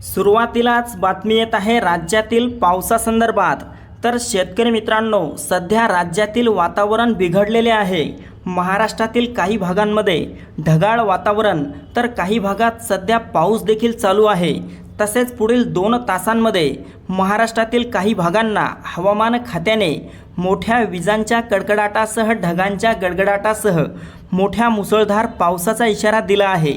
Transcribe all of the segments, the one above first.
सुरुवातीलाच बातमी येत आहे राज्यातील पावसासंदर्भात. तर शेतकरी मित्रांनो सध्या राज्यातील वातावरण बिघडलेले आहे. महाराष्ट्रातील काही भागांमध्ये ढगाळ वातावरण तर काही भागात सध्या पाऊस देखील चालू आहे. तसेच पुढील दोन तासांमध्ये महाराष्ट्रातील काही भागांना हवामान खात्याने मोठ्या विजांच्या कडकडाटासह ढगांच्या गडगडाटासह मोठ्या मुसळधार पावसाचा इशारा दिला आहे.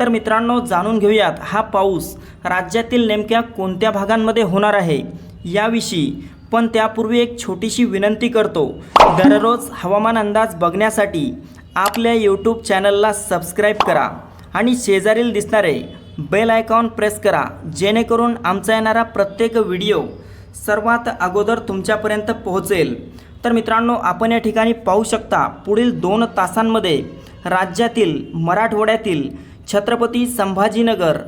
तर मित्रांनो जाणून घेऊयात हा पाऊस राज्यातील नेमक्या कोणत्या भागांमध्ये होणार आहे? याविषयी पण त्यापूर्वी एक छोटीशी विनंती करतो. दररोज हवामान अंदाज बघण्यासाठी आपल्या यूट्यूब चॅनलला सबस्क्राईब करा आणि शेजारील दिसणारे बेल आयकॉन प्रेस करा जेणेकरून आमचा येणारा प्रत्येक व्हिडिओ सर्वात अगोदर तुमच्यापर्यंत पोहोचेल. तर मित्रांनो आपण या ठिकाणी पाहू शकता पुढील दोन तासांमध्ये राज्यातील मराठवाड्यातील छत्रपती संभाजीनगर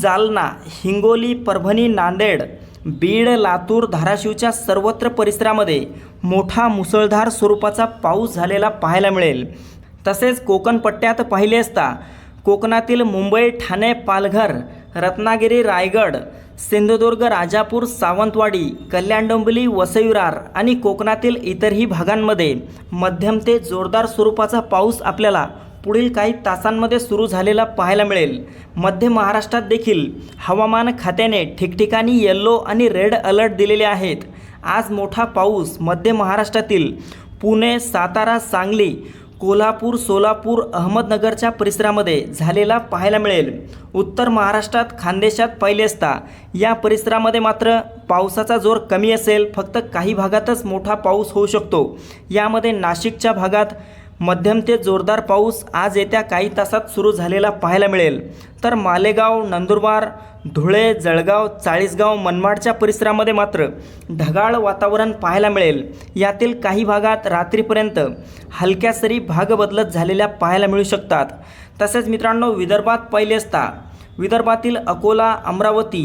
जालना हिंगोली परभणी नांदेड बीड लातूर धाराशिवच्या सर्वत्र परिसरामध्ये मोठा मुसळधार स्वरूपाचा पाऊस झालेला पाहायला मिळेल. तसेच कोकण पट्ट्यात पाहिले असता कोकणातील मुंबई ठाणे पालघर रत्नागिरी रायगड सिंधुदुर्ग राजापूर सावंतवाडी कल्याण डोंबिवली वसईरार आणि कोकणातील इतरही भागांमध्ये मध्यम ते जोरदार स्वरूपाचा पाऊस आपल्याला पुढील काही तासांमध्ये सुरू झालेला पाहायला मिळेल. मध्य महाराष्ट्रात देखील हवामान खात्याने ठिकठिकाणी येल्लो आणि रेड अलर्ट दिलेले आहेत. आज मोठा पाऊस मध्य महाराष्ट्रातील पुणे सातारा सांगली कोल्हापूर सोलापूर अहमदनगरच्या परिसरामध्ये झालेला पाहायला मिळेल. उत्तर महाराष्ट्रात खानदेशात पाहिले असता. या परिसरामध्ये मात्र पावसाचा जोर कमी असेल. फक्त काही भागातच मोठा पाऊस होऊ शकतो. यामध्ये नाशिकच्या भागात मध्यम ते जोरदार पाऊस आज येत्या काही तासात सुरू झालेला पाहायला मिळेल. तर मालेगाव नंदुरबार धुळे जळगाव चाळीसगाव मनमाडच्या परिसरामध्ये मात्र ढगाळ वातावरण पाहायला मिळेल. यातील काही भागात रात्रीपर्यंत हलक्या सरी भाग बदलत झालेल्या पाहायला मिळू शकतात. तसेच मित्रांनो विदर्भात पहिले असता विदर्भातील अकोला अमरावती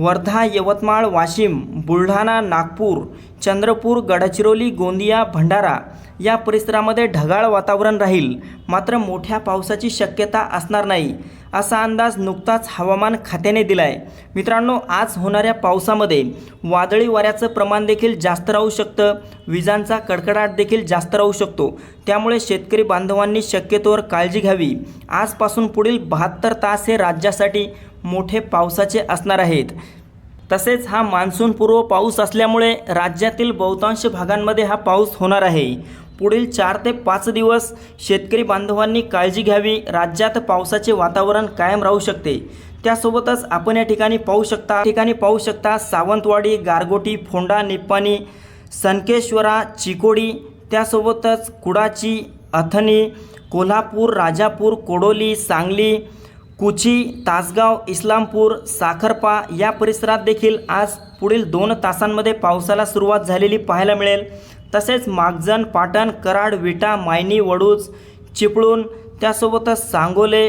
वर्धा यवतमाळ वाशिम बुलढाणा नागपूर चंद्रपूर गडचिरोली गोंदिया भंडारा या परिसरामध्ये ढगाळ वातावरण राहील. मात्र मोठ्या पावसाची शक्यता असणार नाही. असा अंदाज नुकताच हवामान खात्याने दिला आहे मित्रांनो आज होणाऱ्या पावसामध्ये वादळी वाऱ्याचं प्रमाण देखील जास्त राहू शकतं. विजांचा कडकडाट देखील जास्त राहू शकतो. त्यामुळे शेतकरी बांधवांनी शक्यतोवर काळजी घ्यावी. आजपासून पुढील बहात्तर तास हे राज्यासाठी मोठे पावसाचे असणार आहेत. तसेच हा मान्सूनपूर्व पाऊस असल्यामुळे राज्यातील बहुतांश भागांमध्ये हा पाऊस होणार आहे. पुढील चार ते पाच दिवस शेतकरी बांधवांनी काळजी घ्यावी. राज्यात पावसाचे वातावरण कायम राहू शकते. त्यासोबतच आपण या ठिकाणी पाहू शकता ठिकाणी पाहू शकता सावंतवाडी गारगोटी फोंडा निप्पाणी सनकेश्वरा चिकोडी त्यासोबतच कुडाची अथणी कोल्हापूर राजापूर कोडोली सांगली कुची तासगाव इस्लामपूर साखरपा या परिसरात देखील आज पुढील दोन तासांमध्ये पावसाला सुरुवात झालेली पाहायला मिळेल. तसेच मागजन पाटण कराड विटा मायनी वडूज चिपळूण त्यासोबतच सांगोले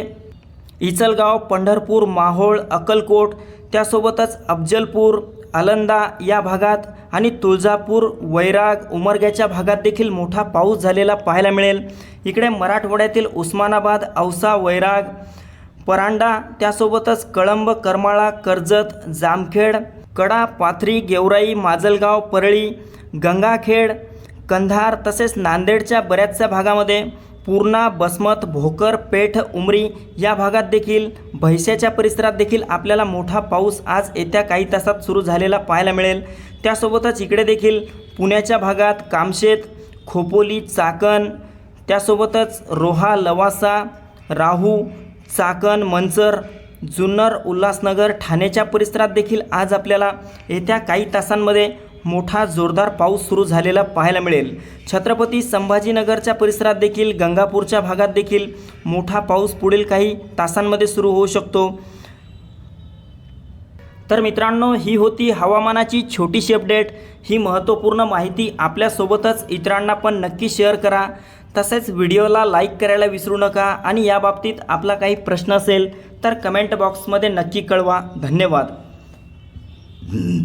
इचलगाव पंढरपूर माहोळ अक्कलकोट त्यासोबतच अफजलपूर अलंदा या भागात आणि तुळजापूर वैराग उमरग्याच्या भागात देखील मोठा पाऊस झालेला पाहायला मिळेल. इकडे मराठवाड्यातील उस्मानाबाद औसा वैराग परांडा त्यासोबतच कळंब करमाळा कर्जत जामखेड कडा पाथरी गेवराई माजलगाव परळी गंगाखेड कंधार तसेच नांदेडच्या बऱ्याचशा भागामध्ये पूर्णा बसमत भोकर पेठ उमरी या भागात देखील भैशाच्या परिसरात देखील आपल्याला मोठा पाऊस आज येत्या काही तासात सुरू झालेला पाहायला मिळेल. त्यासोबतच इकडे देखील पुण्याच्या भागात कामशेत खोपोली चाकण त्यासोबतच रोहा लवासा राहू चाकण मंचर जुन्नर उल्हासनगर ठाण्याच्या परिसरात देखील आज आपल्याला येत्या काही तासांमध्ये मोठा जोरदार पाऊस सुरू झालेला पाहायला मिळेल. छत्रपती संभाजीनगरच्या परिसरात देखील गंगापूरच्या भागात देखील मोठा पाऊस पुढील काही तासांमध्ये सुरू होऊ शकतो. तर मित्रांनो ही होती हवामानाची छोटीशी अपडेट. ही महत्त्वपूर्ण माहिती आपल्यासोबतच इतरांना पण नक्की शेअर करा. तसेच व्हिडिओला लाईक करायला विसरू नका आणि याबाबतीत आपला काही प्रश्न असेल तर कमेंट बॉक्समध्ये नक्की कळवा. धन्यवाद.